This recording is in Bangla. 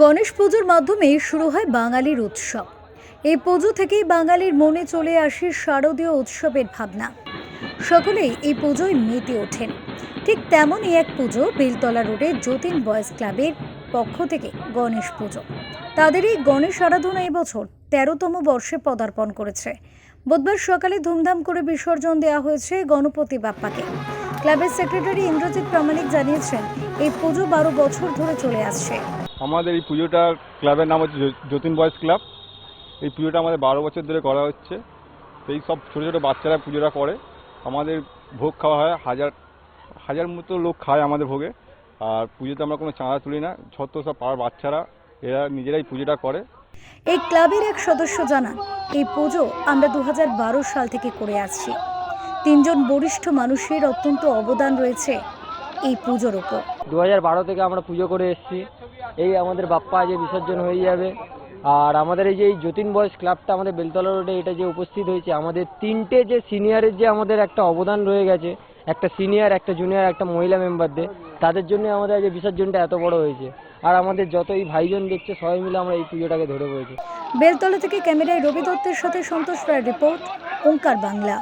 গণেশ পুজোর মাধ্যমে শুরু হয় বাঙালির উৎসব। এই পুজো থেকেই বাঙালির মনে চলে আসে শারদীয় উৎসবের ভাবনা। সকলেই এই পুজোয় মেতে ওঠেন। ঠিক তেমনই এক পুজো বেলতলা রোডে যতীন বয়েজ ক্লাবের পক্ষ থেকে গণেশ পুজো। তাদের এই গণেশ আরাধনা এবছর তেরোতম বর্ষে পদার্পণ করেছে। বুধবার সকালে ধুমধাম করে বিসর্জন দেওয়া হয়েছে গণপতি বাপ্পাকে। ক্লাবের সেক্রেটারি ইন্দ্রজিৎ প্রামাণিক জানিয়েছেন, এই পুজো বারো বছর ধরে চলে আসছে। আমাদের এই পুজোটার ক্লাবের নাম হচ্ছে যতীন বয়েজ ক্লাব। এই পুজোটা আমাদের বারো বছর ধরে করা হচ্ছে। এই সব ছোটো ছোটো বাচ্চারা পুজোটা করে। আমাদের ভোগ খাওয়া হয় হাজার হাজার মতো লোক খায় আমাদের ভোগে। আর পুজোতে আমরা কোনো চাঁদা তুলি না। ছোট্ট সব পাড়ার বাচ্চারা এরা নিজেরাই পুজোটা করে। এই ক্লাবের এক সদস্য জানান এই পুজো আমরা দু হাজার বারো সাল থেকে করে আসছি। তিনজন বরিষ্ঠ মানুষের অত্যন্ত অবদান রয়েছে এই পুজোর ওপর। দু হাজার বারো থেকে আমরা পুজো করে এসেছি। এই আমাদের বাপ্পা আজ বিসর্জন হয়ে যাবে। আর আমাদের এই যে এই যতীন বয়স ক্লাবটা আমাদের বেলতলা রোডে এটা যে উপস্থিত হয়েছে, আমাদের তিনটে যে সিনিয়রের যে আমাদের একটা অবদান রয়ে গেছে, একটা সিনিয়র একটা জুনিয়র একটা মহিলা মেম্বারদের তাদের জন্য আমাদের আজ বিসর্জনটা এত বড় হয়েছে। আর আমাদের যত এই ভাইজন দেখছে, সবাই মিলে আমরা এই পুজোটাকে ধরে পড়েছি বেলতলা থেকে ক্যামেরায় রবি দত্তের সাথে সন্তোষ রায় রিপোর্ট, ওঙ্কার বাংলা।